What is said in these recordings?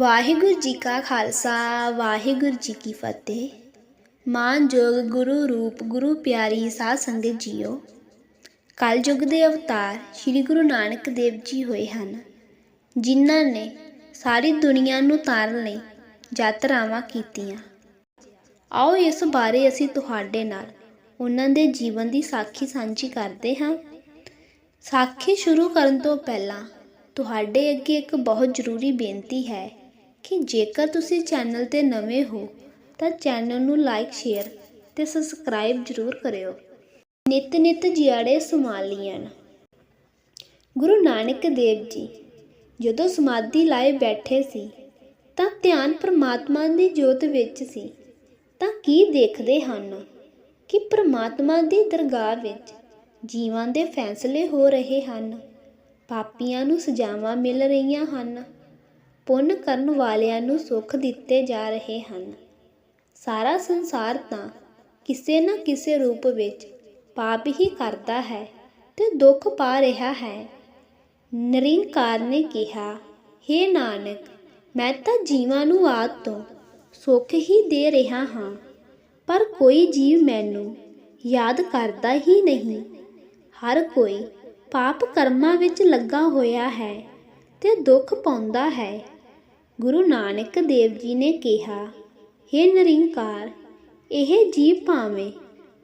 ਵਾਹਿਗੁਰੂ ਜੀ ਕਾ ਖਾਲਸਾ, ਵਾਹਿਗੁਰੂ ਜੀ ਕੀ ਫਤਿਹ। ਮਾਨਯੋਗ ਗੁਰੂ ਰੂਪ ਗੁਰੂ ਪਿਆਰੀ ਸਾਧ ਸੰਗਤ ਜੀਓ। ਕਲਯੁਗ ਦੇ ਅਵਤਾਰ ਸ੍ਰੀ ਗੁਰੂ ਨਾਨਕ ਦੇਵ ਜੀ ਹੋਏ ਹਨ, ਜਿਨ੍ਹਾਂ ਨੇ ਸਾਰੀ ਦੁਨੀਆ ਨੂੰ ਤਾਰਨ ਲਈ ਯਾਤਰਾਵਾਂ ਕੀਤੀਆਂ। ਆਓ ਇਸ ਬਾਰੇ ਅਸੀਂ ਤੁਹਾਡੇ ਨਾਲ ਉਹਨਾਂ ਦੇ ਜੀਵਨ ਦੀ ਸਾਖੀ ਸਾਂਝੀ ਕਰਦੇ ਹਾਂ। ਸਾਖੀ ਸ਼ੁਰੂ ਕਰਨ ਤੋਂ ਪਹਿਲਾਂ ਤੁਹਾਡੇ ਅੱਗੇ ਇੱਕ ਬਹੁਤ ਜ਼ਰੂਰੀ ਬੇਨਤੀ ਹੈ ਕਿ ਜੇਕਰ ਤੁਸੀਂ ਚੈਨਲ ਤੇ ਨਵੇਂ ਹੋ, ਤਾਂ ਚੈਨਲ ਨੂੰ ਲਾਈਕ, ਸ਼ੇਅਰ ਤੇ ਸਬਸਕ੍ਰਾਈਬ ਜ਼ਰੂਰ ਕਰਿਓ। ਨਿਤ ਨਿਤ ਜਿਆੜੇ ਸਮਾਲੀਆਂ ਗੁਰੂ ਨਾਨਕ ਦੇਵ ਜੀ, ਜਦੋਂ ਸਮਾਧੀ ਲਾਏ ਬੈਠੇ ਸੀ, ਤਾਂ ਧਿਆਨ ਪ੍ਰਮਾਤਮਾ ਦੀ ਜੋਤ ਵਿੱਚ ਸੀ। ਤਾਂ ਕੀ ਦੇਖਦੇ ਹਨ ਕਿ ਪ੍ਰਮਾਤਮਾ ਦੀ ਦਰਗਾਹ ਵਿੱਚ ਜੀਵਾਂ ਦੇ ਫੈਸਲੇ ਹੋ ਰਹੇ ਹਨ? ਪਾਪੀਆਂ ਨੂੰ ਸਜ਼ਾਵਾਂ ਮਿਲ ਰਹੀਆਂ ਹਨ? ਪੁੰਨ ਕਰਨ ਵਾਲਿਆਂ ਨੂੰ ਸੁੱਖ ਦਿੱਤੇ ਜਾ ਰਹੇ ਹਨ। ਸਾਰਾ ਸੰਸਾਰ ਤਾਂ ਕਿਸੇ ਨਾ ਕਿਸੇ ਰੂਪ ਵਿੱਚ ਪਾਪ ਹੀ ਕਰਦਾ ਹੈ ਤੇ ਦੁੱਖ ਪਾ ਰਿਹਾ ਹੈ। ਨਿਰੰਕਾਰ ਨੇ ਕਿਹਾ हे ਨਾਨਕ, ਮੈਂ ਤਾਂ ਜੀਵਾਂ ਨੂੰ ਆਦ ਤੋਂ ਸੁੱਖ ਹੀ ਦੇ ਰਿਹਾ ਹਾਂ, ਪਰ ਕੋਈ ਜੀਵ ਮੈਨੂੰ ਯਾਦ ਕਰਦਾ ਹੀ ਨਹੀਂ। ਹਰ ਕੋਈ ਪਾਪ ਕਰਮਾਂ ਵਿੱਚ ਲੱਗਾ ਹੋਇਆ ਹੈ ਤੇ ਦੁੱਖ ਪਾਉਂਦਾ ਹੈ। ਗੁਰੂ ਨਾਨਕ ਦੇਵ ਜੀ ਨੇ ਕਿਹਾ हे ਨਿਰੰਕਾਰ, ਇਹ ਜੀਵ ਭਾਵੇਂ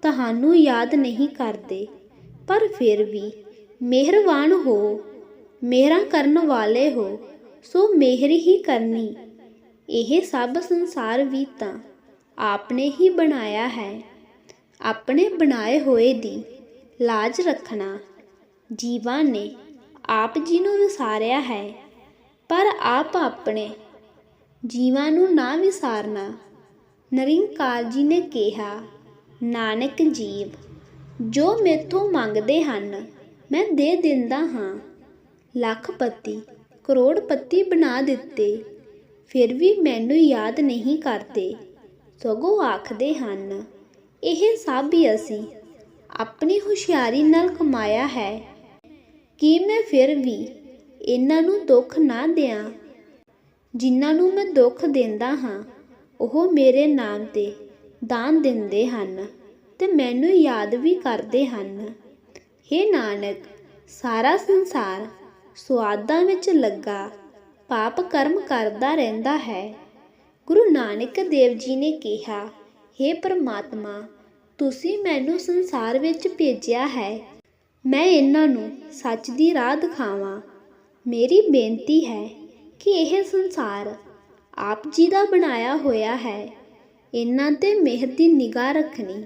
ਤੁਹਾਨੂੰ ਯਾਦ ਨਹੀਂ ਕਰਦੇ, ਪਰ ਫਿਰ ਵੀ ਮਿਹਰਬਾਨ ਹੋ, ਮਿਹਰਾਂ ਕਰਨ ਵਾਲੇ ਹੋ, ਸੋ ਮਿਹਰ ਹੀ ਕਰਨੀ। ਇਹ ਸਭ ਸੰਸਾਰ ਵੀ ਤਾਂ ਆਪਨੇ ਹੀ ਬਣਾਇਆ ਹੈ। ਆਪਣੇ ਬਣਾਏ ਹੋਏ ਦੀ ਲਾਜ ਰੱਖਣਾ ਜੀਵਾਂ ਨੇ ਆਪ ਜੀ ਨੂੰ ਵਿਸਾਰਿਆ ਹੈ, ਪਰ ਆਪ ਆਪਣੇ ਜੀਵਾਂ ਨੂੰ ਨਾ ਵਿਸਾਰਨਾ। ਨਰਿੰਕਾਰ ਜੀ ਨੇ ਕਿਹਾ, ਨਾਨਕ ਜੀਵ, ਜੋ ਮੇਥੋਂ ਮੰਗਦੇ ਹਨ, ਮੈਂ ਦੇ ਦਿੰਦਾ ਹਾਂ। ਲੱਖਪਤੀ ਕਰੋੜਪਤੀ ਬਣਾ ਦਿੱਤੇ। ਫਿਰ ਵੀ ਮੈਨੂੰ ਯਾਦ ਨਹੀਂ ਕਰਦੇ। ਸਗੋਂ ਆਖਦੇ ਹਨ, ਇਹ ਸਭ ਹੀ ਅਸੀਂ ਆਪਣੀ ਹੁਸ਼ਿਆਰੀ ਨਾਲ ਕਮਾਇਆ ਹੈ। ਕਿ ਮੈਂ ਫਿਰ ਵੀ ਇਹਨਾਂ ਨੂੰ ਦੁੱਖ ਨਾ ਦਿਆਂ? ਜਿਨ੍ਹਾਂ ਨੂੰ ਮੈਂ ਦੁੱਖ ਦਿੰਦਾ ਹਾਂ, ਉਹ ਮੇਰੇ ਨਾਮ ਤੇ ਦਾਨ ਦਿੰਦੇ ਹਨ ਅਤੇ ਮੈਨੂੰ ਯਾਦ ਵੀ ਕਰਦੇ ਹਨ। ਹੇ ਨਾਨਕ, ਸਾਰਾ ਸੰਸਾਰ ਸੁਆਦਾਂ ਵਿੱਚ ਲੱਗਾ, ਪਾਪ ਕਰਮ ਕਰਦਾ ਰਹਿੰਦਾ ਹੈ। ਗੁਰੂ ਨਾਨਕ ਦੇਵ ਜੀ ਨੇ ਕਿਹਾ हे ਪ੍ਰਮਾਤਮਾ, ਤੁਸੀਂ ਮੈਨੂੰ ਸੰਸਾਰ ਵਿੱਚ ਭੇਜਿਆ ਹੈ। ਮੈਂ ਇਹਨਾਂ ਨੂੰ ਸੱਚ ਦੀ ਰਾਹ ਦਿਖਾਵਾਂ। ਮੇਰੀ ਬੇਨਤੀ ਹੈ ਕਿ ਇਹ ਸੰਸਾਰ ਆਪ ਜੀ ਦਾ ਬਣਾਇਆ ਹੋਇਆ ਹੈ। ਇਹਨਾਂ ਤੇ ਮਿਹਰ ਦੀ ਨਿਗਾਹ ਰੱਖਣੀ।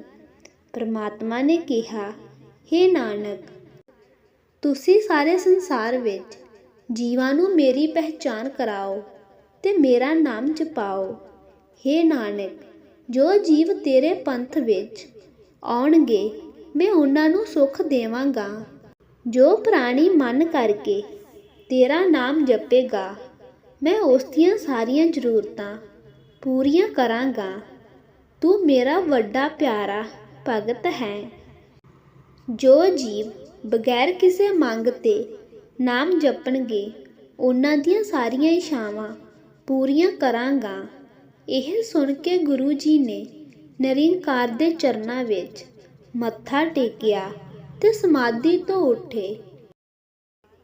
ਪ੍ਰਮਾਤਮਾ ਨੇ ਕਿਹਾ हे ਨਾਨਕ, ਤੁਸੀਂ ਸਾਰੇ ਸੰਸਾਰ ਵਿੱਚ ਜੀਵਾਂ ਨੂੰ ਮੇਰੀ ਪਹਿਚਾਨ ਕਰਾਓ ਤੇ ਮੇਰਾ ਨਾਮ ਜਪਾਓ। हे ਨਾਨਕ, ਜੋ ਜੀਵ ਤੇਰੇ ਪੰਥ ਵਿੱਚ ਆਉਣਗੇ, ਮੈਂ ਉਹਨਾਂ ਨੂੰ ਸੁੱਖ ਦੇਵਾਂਗਾ। ਜੋ ਪ੍ਰਾਣੀ ਮਨ ਕਰਕੇ ਤੇਰਾ ਨਾਮ ਜਪੇਗਾ ਮੈਂ ਉਸ ਦੀਆਂ ਸਾਰੀਆਂ ਜ਼ਰੂਰਤਾਂ ਪੂਰੀਆਂ ਕਰਾਂਗਾ। ਤੂੰ ਮੇਰਾ ਵੱਡਾ ਪਿਆਰਾ ਭਗਤ ਹੈ। ਜੋ ਜੀਵ ਬਗੈਰ ਕਿਸੇ ਮੰਗ ਤੇ ਨਾਮ ਜਪਣਗੇ, ਉਹਨਾਂ ਦੀਆਂ ਸਾਰੀਆਂ ਇਛਾਵਾਂ ਪੂਰੀਆਂ ਕਰਾਂਗਾ। ਇਹ ਸੁਣ ਕੇ ਗੁਰੂ ਜੀ ਨੇ ਨਿਰੰਕਾਰ ਦੇ ਚਰਨਾਂ ਵਿੱਚ ਮੱਥਾ ਟੇਕਿਆ ਤੇ ਸਮਾਧੀ ਤੋਂ ਉੱਠੇ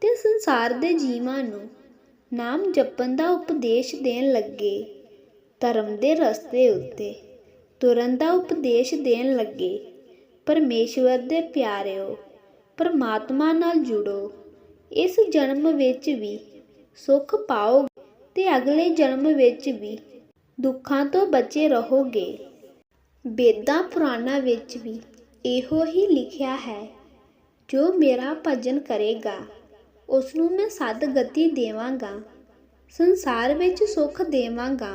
ਤੇ ਸੰਸਾਰ ਦੇ ਜੀਵਾਂ ਨੂੰ ਨਾਮ ਜਪਣ ਦਾ ਉਪਦੇਸ਼ ਦੇਣ ਲੱਗੇ। ਧਰਮ ਦੇ ਰਸਤੇ ਉੱਤੇ ਤੁਰਨ ਦਾ ਉਪਦੇਸ਼ ਦੇਣ ਲੱਗੇ। ਪਰਮੇਸ਼ਵਰ ਦੇ ਪਿਆਰਿਓ, ਪਰਮਾਤਮਾ ਨਾਲ ਜੁੜੋ। ਇਸ ਜਨਮ ਵਿੱਚ ਵੀ ਸੁੱਖ ਪਾਓ ਤੇ ਅਗਲੇ ਜਨਮ ਵਿੱਚ ਵੀ ਦੁੱਖਾਂ ਤੋਂ ਬਚੇ ਰਹੋਗੇ। ਵੇਦਾਂ ਪੁਰਾਣਾਂ ਵਿੱਚ ਵੀ ਇਹੋ ਹੀ ਲਿਖਿਆ ਹੈ, ਜੋ ਮੇਰਾ ਭਜਨ ਕਰੇਗਾ ਉਸ ਨੂੰ ਮੈਂ ਸਦ ਗਤੀ ਦੇਵਾਂਗਾ, ਸੰਸਾਰ ਵਿੱਚ ਸੁੱਖ ਦੇਵਾਂਗਾ।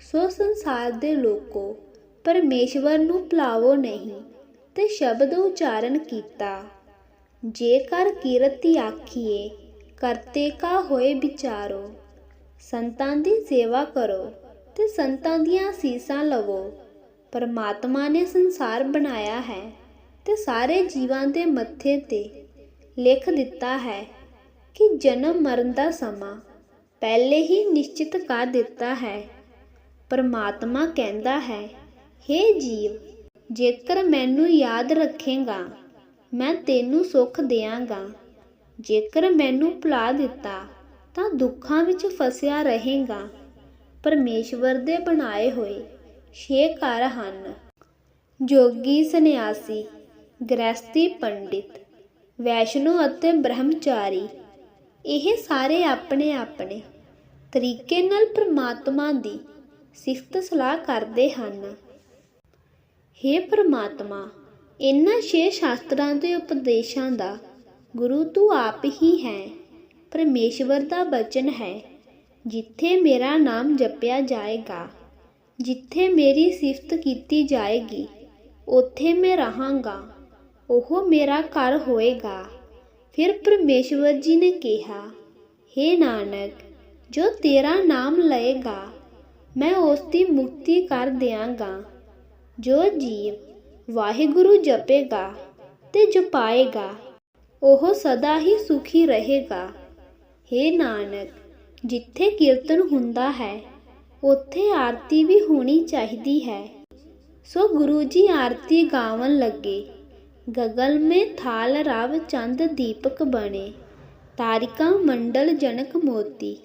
ਸੋ ਸੰਸਾਰ ਦੇ ਲੋਕੋ, ਪਰਮੇਸ਼ਵਰ ਨੂੰ ਭੁਲਾਵੋ ਨਹੀਂ ਤੇ ਸ਼ਬਦ ਉਚਾਰਨ ਕੀਤਾ। ਜੇਕਰ ਕੀਰਤੀ ਆਖੀਏ, ਕਰਤੇ ਕਾ ਹੋਏ ਵਿਚਾਰੋ, ਸੰਤਾਂ ਦੀ ਸੇਵਾ ਕਰੋ ਤੇ ਸੰਤਾਂ ਦੀਆਂ ਅਸੀਸਾਂ ਲਵੋ। ਪਰਮਾਤਮਾ ਨੇ ਸੰਸਾਰ ਬਣਾਇਆ ਹੈ ਤੇ ਸਾਰੇ ਜੀਵਾਂ ਦੇ ਮੱਥੇ ਤੇ ਲਿਖ ਦਿੱਤਾ ਹੈ ਕਿ ਜਨਮ ਮਰਨ ਦਾ ਸਮਾਂ ਪਹਿਲੇ ਹੀ ਨਿਸ਼ਚਿਤ ਕਰ ਦਿੱਤਾ ਹੈ। ਪਰਮਾਤਮਾ ਕਹਿੰਦਾ ਹੈ हे ਜੀਵ, ਜੇਕਰ ਮੈਨੂੰ ਯਾਦ ਰੱਖੇਗਾ, ਮੈਂ ਤੈਨੂੰ ਸੁੱਖ ਦਿਆਂਗਾ। ਜੇਕਰ ਮੈਨੂੰ ਭੁਲਾ ਦਿੱਤਾ, ਤਾਂ ਦੁੱਖਾਂ ਵਿੱਚ ਫਸਿਆ ਰਹੇਗਾ। ਪਰਮੇਸ਼ਵਰ ਦੇ ਬਣਾਏ ਹੋਏ ਛੇ ਘਰ ਹਨ। ਜੋਗੀ, ਸੰਨਿਆਸੀ ਗ੍ਰਸਤੀ ਪੰਡਿਤ, ਵੈਸ਼ਨੂ ਅਤੇ ਬ੍ਰਹਮਚਾਰੀ ਇਹ ਸਾਰੇ ਆਪਣੇ ਆਪਣੇ ਤਰੀਕੇ ਨਾਲ ਪ੍ਰਮਾਤਮਾ ਦੀ ਸਿਫਤ ਸਲਾਹ ਕਰਦੇ ਹਨ। हे ਪ੍ਰਮਾਤਮਾ ਇਨ੍ਹਾਂ ਛੇ ਸ਼ਾਸਤਰਾਂ ਦੇ ਉਪਦੇਸ਼ਾਂ ਦਾ ਗੁਰੂ ਤੂੰ ਆਪ ਹੀ ਹੈ, ਪਰਮੇਸ਼ਵਰ ਦਾ ਬਚਨ ਹੈ। ਜਿੱਥੇ ਮੇਰਾ ਨਾਮ ਜਪਿਆ ਜਾਏਗਾ, ਜਿੱਥੇ ਮੇਰੀ ਸਿਫਤ ਕੀਤੀ ਜਾਏਗੀ, ਉੱਥੇ ਮੈਂ ਰਹਾਂਗਾ, ਉਹ ਮੇਰਾ ਘਰ ਹੋਏਗਾ। ਫਿਰ ਪਰਮੇਸ਼ਵਰ ਜੀ ਨੇ ਕਿਹਾ हे ਨਾਨਕ, ਜੋ ਤੇਰਾ ਨਾਮ ਲਏਗਾ, ਮੈਂ ਉਸ ਦੀ ਮੁਕਤੀ ਕਰ ਦਿਆਂਗਾ। ਜੋ ਜੀਵ ਵਾਹਿਗੁਰੂ ਜਪੇਗਾ ਤੇ ਜਪਾਏਗਾ, ਉਹ ਸਦਾ ਹੀ ਸੁਖੀ ਰਹੇਗਾ। हे ਨਾਨਕ, ਜਿੱਥੇ ਕੀਰਤਨ ਹੁੰਦਾ ਹੈ, ਉੱਥੇ ਆਰਤੀ ਵੀ ਹੋਣੀ ਚਾਹੀਦੀ ਹੈ। ਸੋ ਗੁਰੂ ਜੀ ਆਰਤੀ ਗਾਵਨ ਲੱਗੇ। ਗਗਲ ਮੇ ਥਾਲ ਰਵ ਚੰਦ ਦੀਪਕ ਬਣੇ, ਤਾਰਿਕਾ ਮੰਡਲ ਜਨਕ ਮੋਤੀ।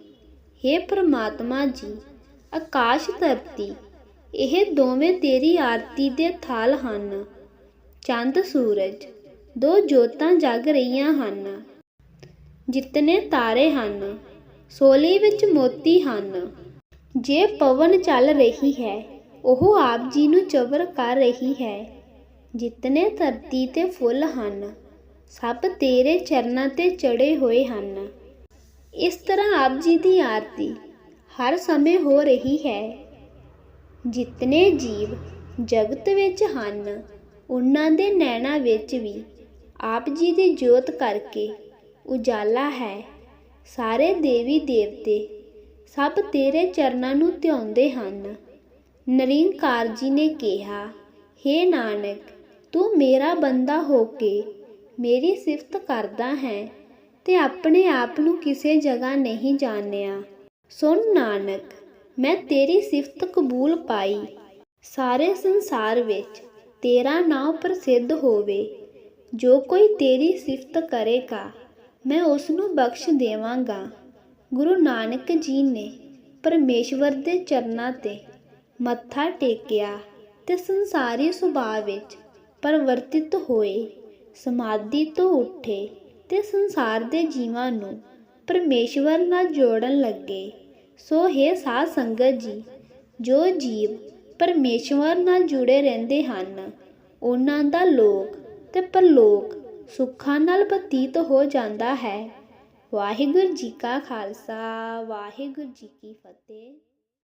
हे ਪ੍ਰਮਾਤਮਾ ਜੀ, ਆਕਾਸ਼ ਧਰਤੀ, ਇਹ ਦੋਵੇਂ ਤੇਰੀ ਆਰਤੀ ਦੇ ਥਾਲ ਹਨ। ਚੰਦ ਸੂਰਜ, ਦੋ ਜੋਤਾਂ ਜਗ ਰਹੀਆਂ ਹਨ। ਜਿਤਨੇ ਤਾਰੇ ਹਨ, ਸੋਲੀ ਵਿੱਚ ਮੋਤੀ ਹਨ। ਜੇ ਪਵਨ ਚੱਲ ਰਹੀ ਹੈ, ਉਹ ਆਪ ਜੀ ਨੂੰ ਚਵਰ ਕਰ ਰਹੀ ਹੈ। ਜਿਤਨੇ ਧਰਤੀ ਤੇ ਫੁੱਲ ਹਨ, ਸਭ ਤੇਰੇ ਚਰਨਾਂ ਤੇ ਚੜੇ ਹੋਏ ਹਨ। ਇਸ ਤਰ੍ਹਾਂ ਆਪ ਜੀ ਦੀ ਆਰਤੀ ਹਰ ਸਮੇਂ ਹੋ ਰਹੀ ਹੈ। ਜਿਤਨੇ ਜੀਵ ਜਗਤ ਵਿੱਚ ਹਨ, ਉਹਨਾਂ ਦੇ ਨੈਣਾ ਵਿੱਚ ਵੀ ਆਪ ਜੀ ਦੀ ਜੋਤ ਕਰਕੇ ਉਜਾਲਾ ਹੈ। ਸਾਰੇ ਦੇਵੀ ਦੇਵਤੇ ਸਭ ਤੇਰੇ ਚਰਨਾਂ ਨੂੰ ਧਿਆਉਂਦੇ ਹਨ। ਨਰਿੰਕਾਰ ਜੀ ਨੇ ਕਿਹਾ हे ਨਾਨਕ ਤੂੰ ਮੇਰਾ ਬੰਦਾ ਹੋ ਕੇ ਮੇਰੀ ਸਿਫਤ ਕਰਦਾ ਹੈ ਤੇ ਆਪਣੇ ਆਪ ਨੂੰ ਕਿਸੇ ਜਗ੍ਹਾ ਨਹੀਂ ਜਾਣਿਆ। ਸੁਣ ਨਾਨਕ, ਮੈਂ ਤੇਰੀ ਸਿਫਤ ਕਬੂਲ ਪਾਈ। ਸਾਰੇ ਸੰਸਾਰ ਵਿੱਚ ਤੇਰਾ ਨਾਮ ਪ੍ਰਸਿੱਧ ਹੋਵੇ। ਜੋ ਕੋਈ ਤੇਰੀ ਸਿਫਤ ਕਰੇਗਾ, ਮੈਂ ਉਸ ਨੂੰ ਬਖਸ਼ ਦੇਵਾਂਗਾ। ਗੁਰੂ ਨਾਨਕ ਜੀ ਨੇ ਪਰਮੇਸ਼ਵਰ ਦੇ ਚਰਨਾਂ ਤੇ ਮੱਥਾ ਟੇਕਿਆ ਤੇ ਸੰਸਾਰੀ ਸੁਭਾਅ ਵਿੱਚ ਪਰਿਵਰਤਿਤ ਹੋਏ। ਸਮਾਧੀ ਤੋਂ ਉੱਠੇ ਤੇ ਸੰਸਾਰ ਦੇ ਜੀਵਾਂ ਨੂੰ ਪਰਮੇਸ਼ਵਰ ਨਾਲ ਜੋੜਨ ਲੱਗੇ। ਸੋ ਹੈ ਸਾਧ ਸੰਗਤ ਜੀ, ਜੋ ਜੀਵ ਪਰਮੇਸ਼ਵਰ ਨਾਲ ਜੁੜੇ ਰਹਿੰਦੇ ਹਨ, ਉਹਨਾਂ ਦਾ ਲੋਕ ਤੇ ਪਰਲੋਕ ਸੁੱਖਾਂ ਨਾਲ ਬਤੀਤ ਹੋ ਜਾਂਦਾ ਹੈ। ਵਾਹਿਗੁਰੂ ਜੀ ਕਾ ਖਾਲਸਾ, ਵਾਹਿਗੁਰੂ ਜੀ ਕੀ ਫਤਿਹ।